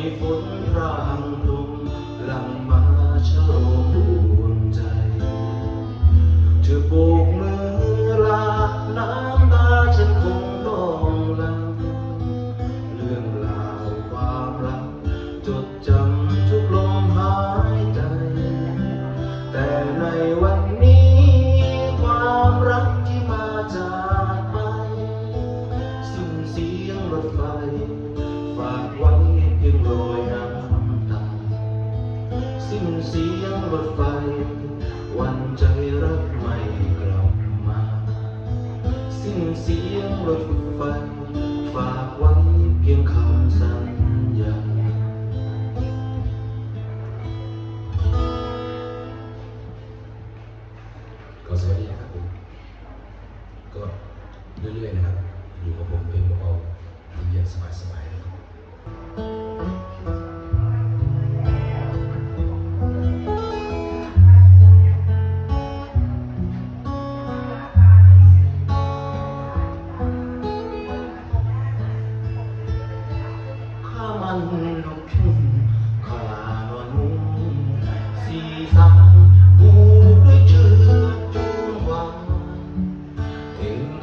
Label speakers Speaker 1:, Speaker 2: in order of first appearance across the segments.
Speaker 1: ให้ฝนพรางพรุงหลังมาช่ลม Fuck,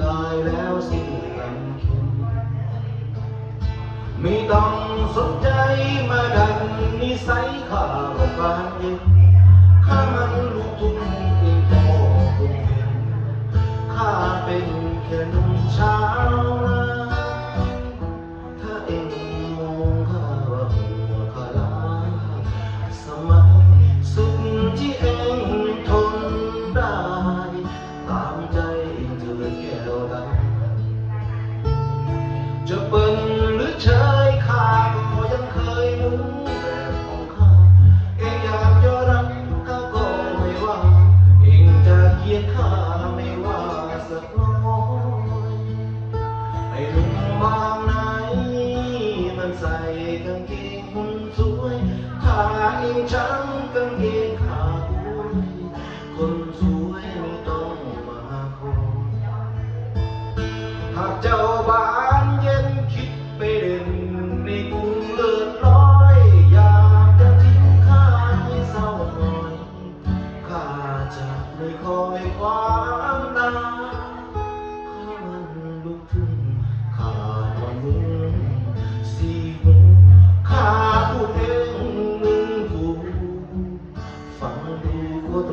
Speaker 1: ตายแล้วสิ้นลำ
Speaker 2: เข็
Speaker 1: มไม่ต้องสนใจมาดันนิสัยข้าก็ปานเย็ข้ามันลูกทุ่งเองพ่อคงเห็นข้าเป็นแค่นุ่มชาว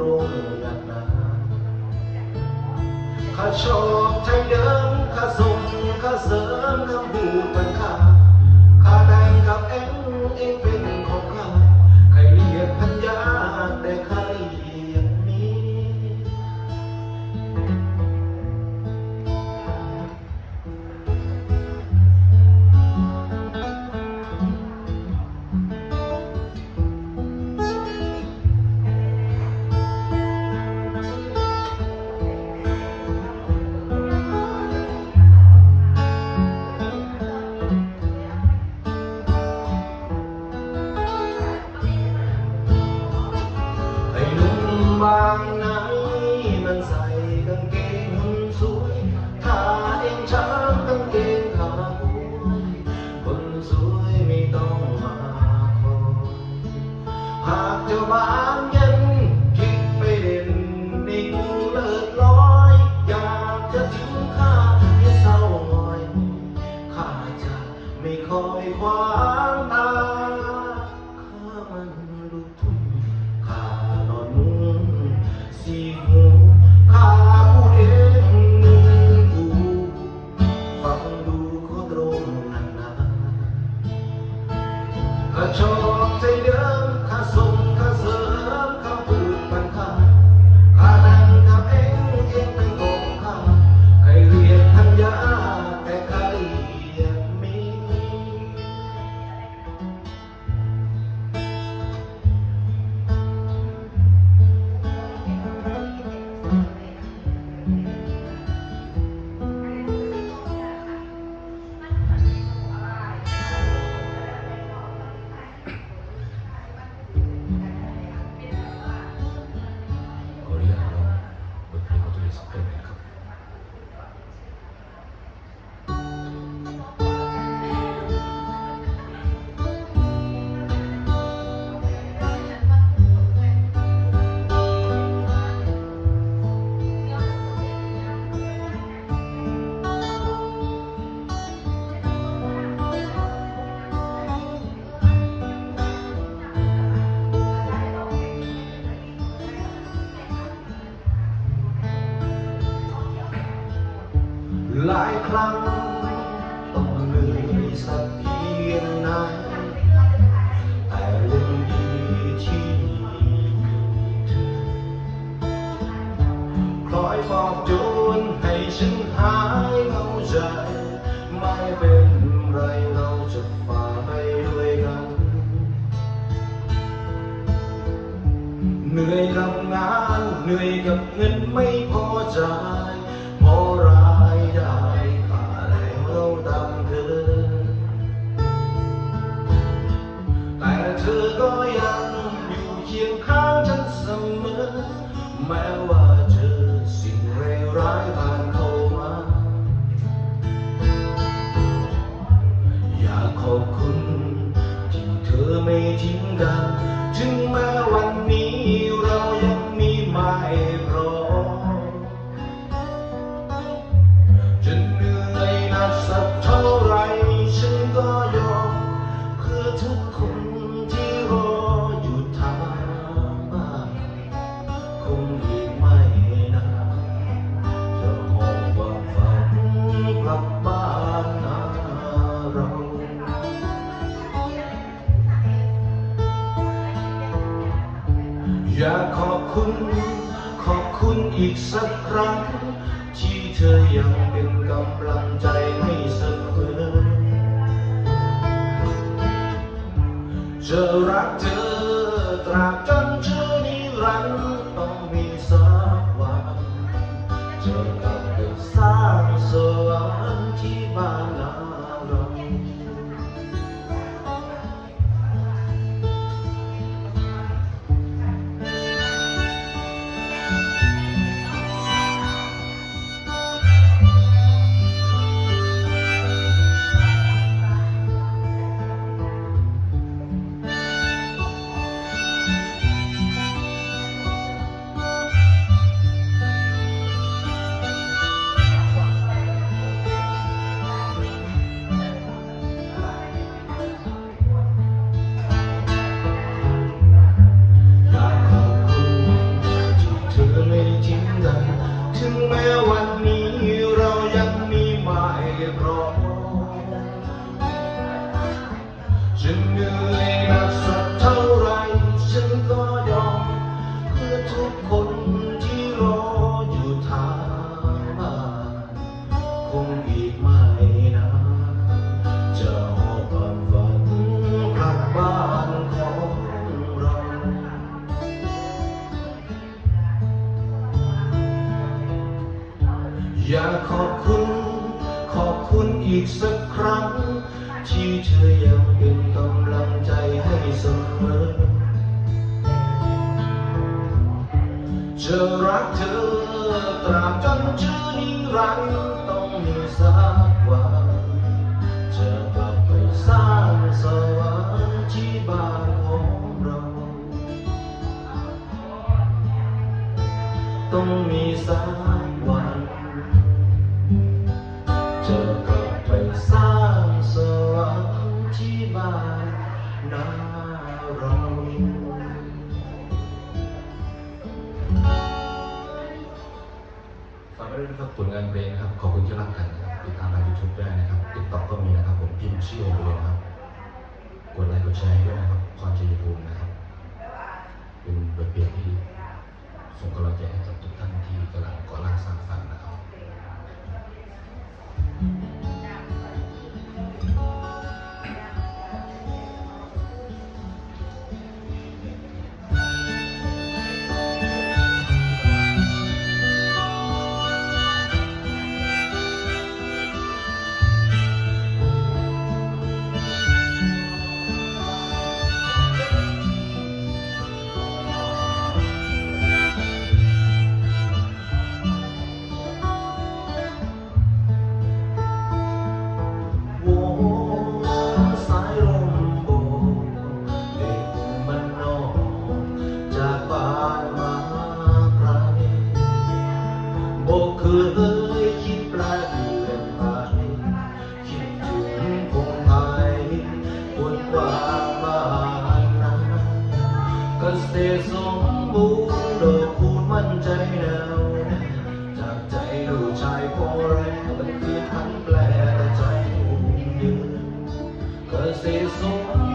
Speaker 1: รุ่งกันาข้าชอบไทยเดิมข้าส่งข้าเสริมข้าบูปัญข้าข้าแต่งกั
Speaker 2: บเอ็งเอ็งเป็น
Speaker 1: อบโยนให้ฉันหายเข้าใจ ไม่เป็นไรเราจะฝ่าไปด้วยกัน เหนื่อยทำงานเหนื่อยกับเงินไม่พอใจ de ครั้ง ที่เธอยังเป็นกำลังใจให้เสมอจะรักเธอตราบจนชั่วนิรันต้องมีสัก อยากขอบคุณ ขอบคุณอีกสักครั้ง ที่เธอยังเป็นกำลังใจให้เสมอจะรักเธอตราบจนชื่อนิรันดร์ต้องมีสักวันจะกลับไปสร้างสวรรค์ที่บ้านของเรา ต้องมีสัก ด้วยนะครับผลงานเพลงนะครับ ขอบคุณที่รักกันนะครับติดตามทางยูทูบได้นะครับติ๊กต็อกก็มีนะครับ ผมพิมพ์ชื่อผม
Speaker 2: เลยนะครับ กดไลค์กดแชร์ด้วยนะครับคพรชัยภูมินะครับ เป็นบทเพลงที่ส่งกำลังใจให้กับทุกท่านที่กำลังก่อร่างสร้างฝันนะครับ
Speaker 1: 和谁说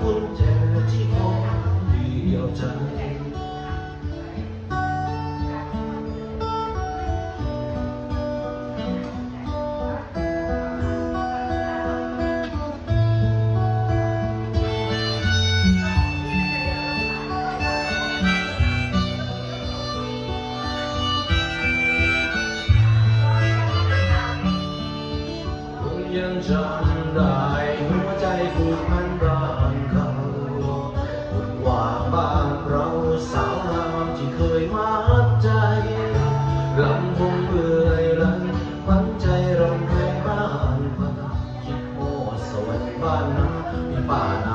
Speaker 1: 혼자 지고 이 여자 pa ng ipanang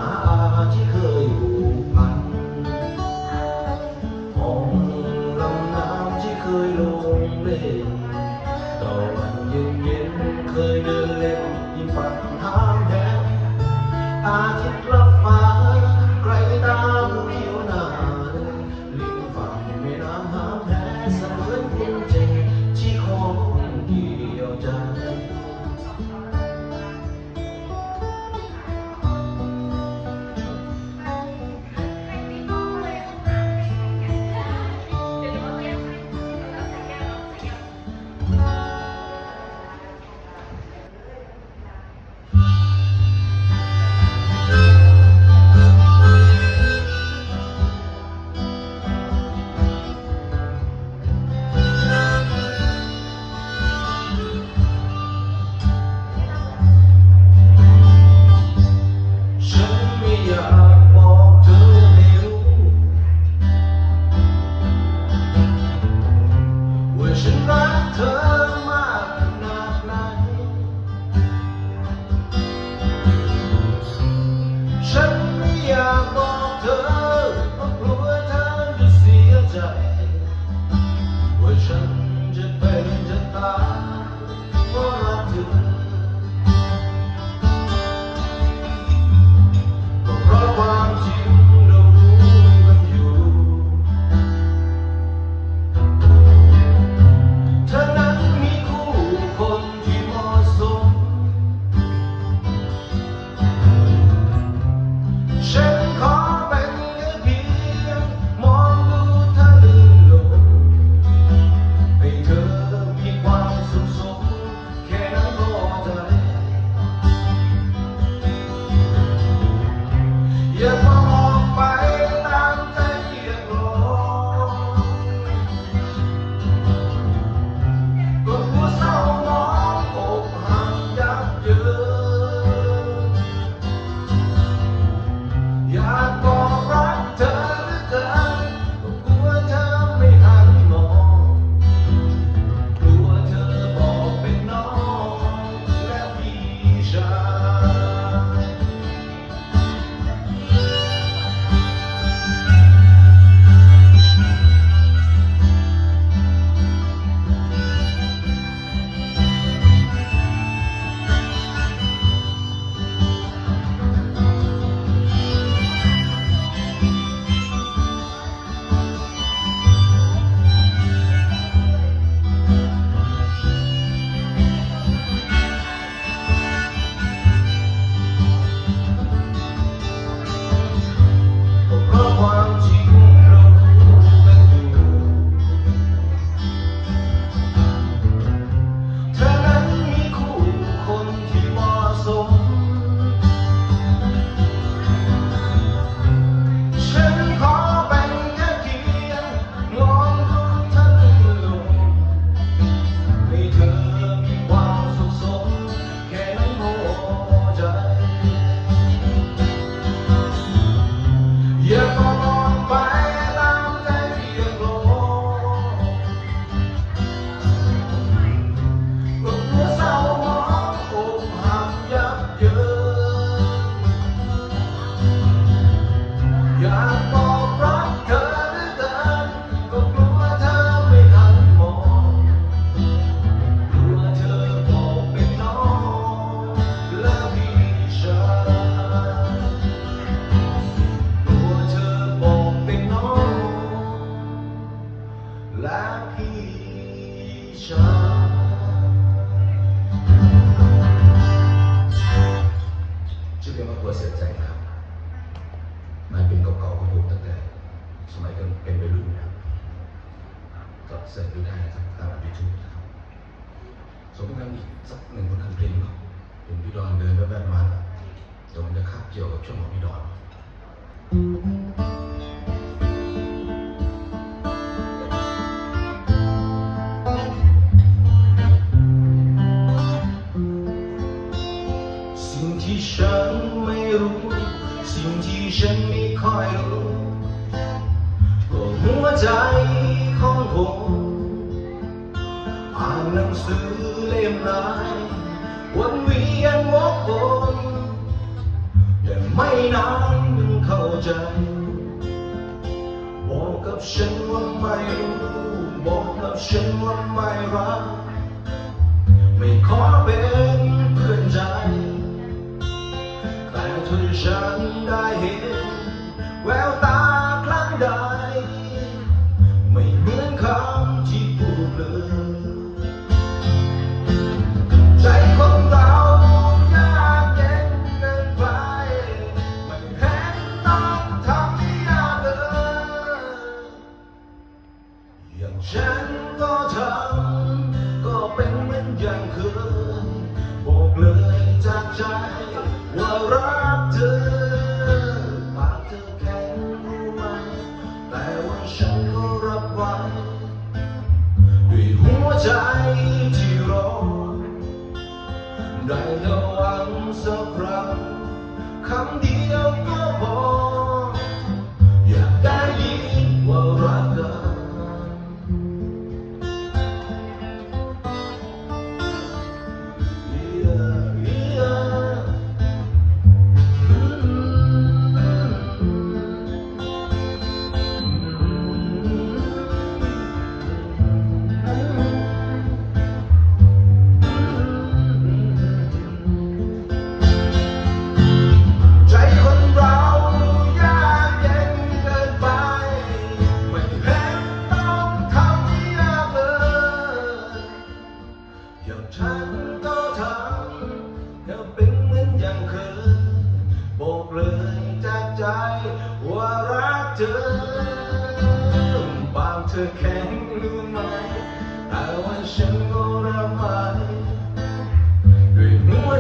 Speaker 1: อเสียใส่น้ำนายเป็นเก่า
Speaker 2: ๆของผมตั้งแต่ สมัยเป็นเป็นวัยรุ่นนะก็เสิร์ชดูได้นะครับตามยูทูบนะครับสมมติว่าอีกสักหนึ่งคนทำเพลงเขาเป็นพี่ดอนเดินแวบๆมาแต่มันจะคาบเกี่ยวกับช่วงของพี่ดอน
Speaker 1: จ บอกกับฉันว่าไม่รู้ บอกกับฉันว่าไม่รัก ไม่ขอเป็นเพื่อนใจ แต่เธอฉันได้เห็น แววตาครั้งใด ไม่เหมือนคำที่พูดเลย ใจของเรา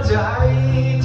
Speaker 2: Cair.